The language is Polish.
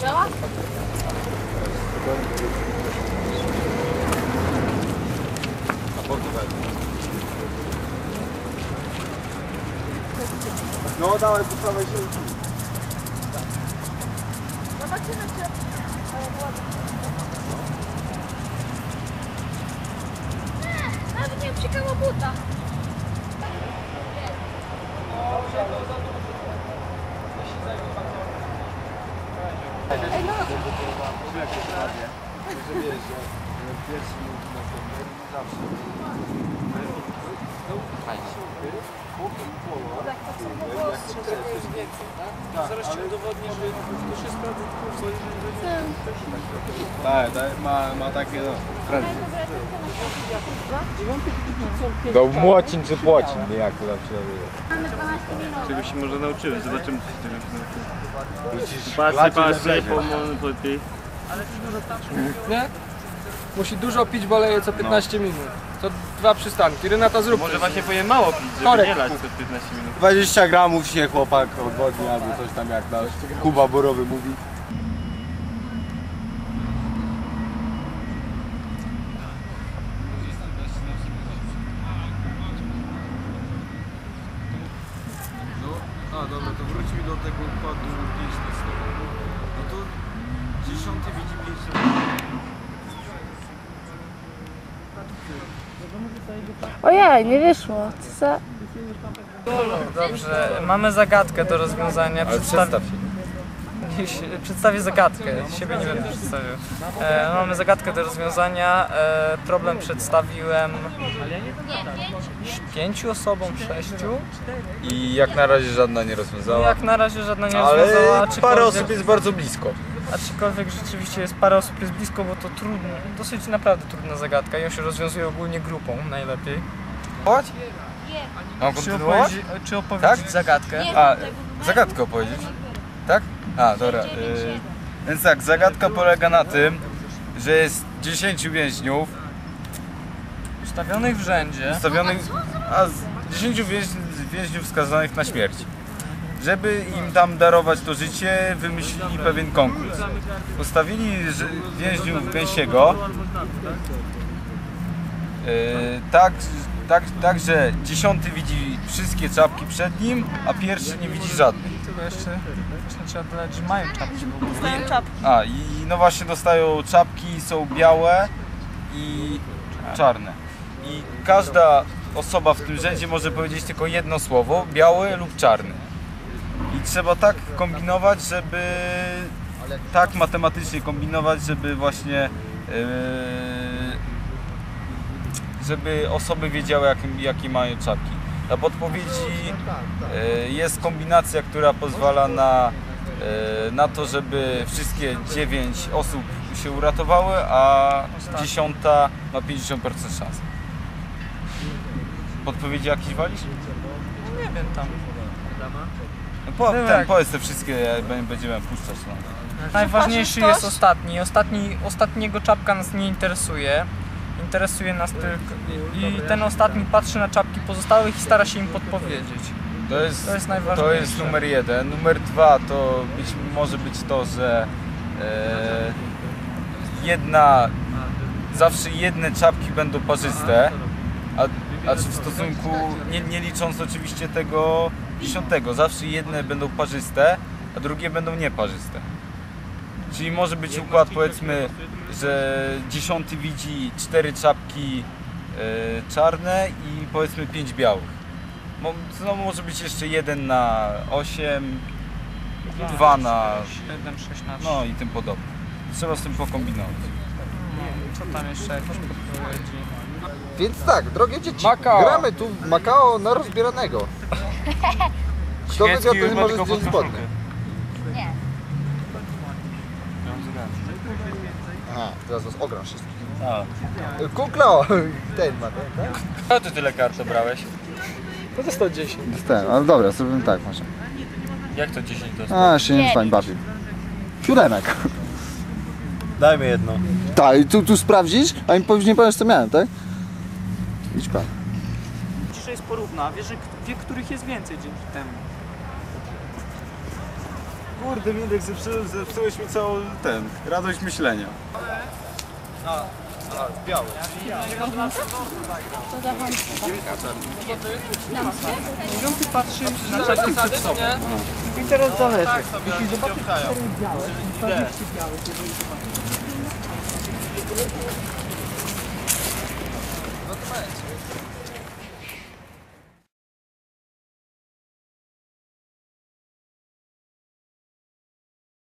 Działa? No dawaj, po samej się Zobaczymy, czy... Nie, nawet nie psikała buta. Ej, no, Zaraz ci udowodnię, że to się sprawdza tylko w Tak, tak, ma, ma takie no. Do młocin czy płocin, jak to tam 12 minut. Czego się może nauczymy, zobaczymy co się tego nauczymy. Patrzę, Patrzę, pomogę po tej. Nie? Musi dużo pić, bo leje co 15 minut. To dwa przystanki. Renata zrób Może coś. właśnie powinien mało pić, żeby Korek nie lać kup. co 15 minut. 20 gramów się chłopak odwodni albo coś tam jak nasz Kuba Borowy mówi. A dobra, to wróćmy do tego układu 5 na 100. No to dziesiąty widzi 5 na Ojej, nie wyszło. Co za... Dobrze, mamy zagadkę do rozwiązania. Ale Przedstaw- przedstaw się. Dziś Przedstawię zagadkę, siebie nie będę przedstawiał. E, mamy zagadkę do rozwiązania. E, problem przedstawiłem pięciu osobom, sześciu. I jak na razie żadna nie rozwiązała. Jak na razie żadna nie rozwiązała, Ale parę aczkolwiek- osób jest bardzo blisko. Aczkolwiek rzeczywiście jest parę osób jest blisko, bo to trudno, dosyć naprawdę trudna zagadka i ją się rozwiązuje ogólnie grupą najlepiej. Chodź? Mam Czy kontynuować? opowiedzieć, czy opowiedzieć Tak? zagadkę? A, zagadkę opowiedzieć? Tak? A, dobra. y, Więc tak, zagadka polega na tym, że jest 10 więźniów Ustawionych w rzędzie. stawionych, a z 10 więź- więźniów skazanych na śmierć. Żeby im tam darować to życie, wymyślili pewien konkurs. Postawili więźniów Gęsiego yy, tak, tak, tak, że dziesiąty widzi wszystkie czapki przed nim, a pierwszy nie widzi żadnej. Tylko jeszcze, jeszcze trzeba dodać, że mają czapki w ogóle. A i no właśnie dostają czapki, są białe i czarne. I każda osoba w tym rzędzie może powiedzieć tylko jedno słowo, biały lub czarny. Trzeba tak kombinować, żeby tak matematycznie kombinować, żeby właśnie yy, żeby osoby wiedziały jakie, mają czapki. Na podpowiedzi yy, jest kombinacja, która pozwala na, yy, na to, żeby wszystkie 9 osób się uratowały, a dziesiąta ma 50% szans. Podpowiedzi jakieś walisz? Nie wiem tam. No po, Były ten, jak- powiedz te wszystkie, będziemy puszczać. No. Najważniejszy Patrzysz jest ostatni. ostatni. Ostatniego czapka nas nie interesuje. Interesuje nas tylko. I ten ostatni patrzy na czapki pozostałych i stara się im podpowiedzieć. To jest, To jest to najważniejsze. jest numer jeden. Numer dwa to być, może być to, że e, jedna, zawsze jedne czapki będą parzyste, a, a czy w stosunku, nie, nie licząc oczywiście tego dziesiątego, zawsze jedne będą parzyste, a drugie będą nieparzyste. Czyli może być układ powiedzmy, że dziesiąty widzi cztery czapki e, czarne i powiedzmy pięć białych. Mo- No, może być jeszcze jeden na 8, dwa na. 7, 6 na 3. no i tym podobne. Trzeba z tym pokombinować. Co tam jeszcze jakieś podpowiedzi? Więc tak, drogie dzieci, gramy tu w Makao na rozbieranego. Kto wygra, ten może zdjąć spodnie. Nie. Aha, teraz was ogram wszystkich. A. Kuklao! Ten ma, ten, tak? Co ty tyle kart obrałeś? To jest 110. Dostałem, ale dobra, zrobimy tak może. Jak to 10 to jest? A, się nie wami bawił. Siódemek. Dajmy jedno. Tak, i tu, tu sprawdzić, a mi powiesz, nie powiesz co miałem, tak? Idź pan. Cisza jest porówna, wie, że wie, których jest więcej dzięki temu. Kurde, Mindek, zepsu, zepsułeś mi całą ten, radość myślenia. Dziewiąty patrzy na czapki przed sobą. I teraz zależy. Jeśli zobaczy cztery białe, ustawicie białe,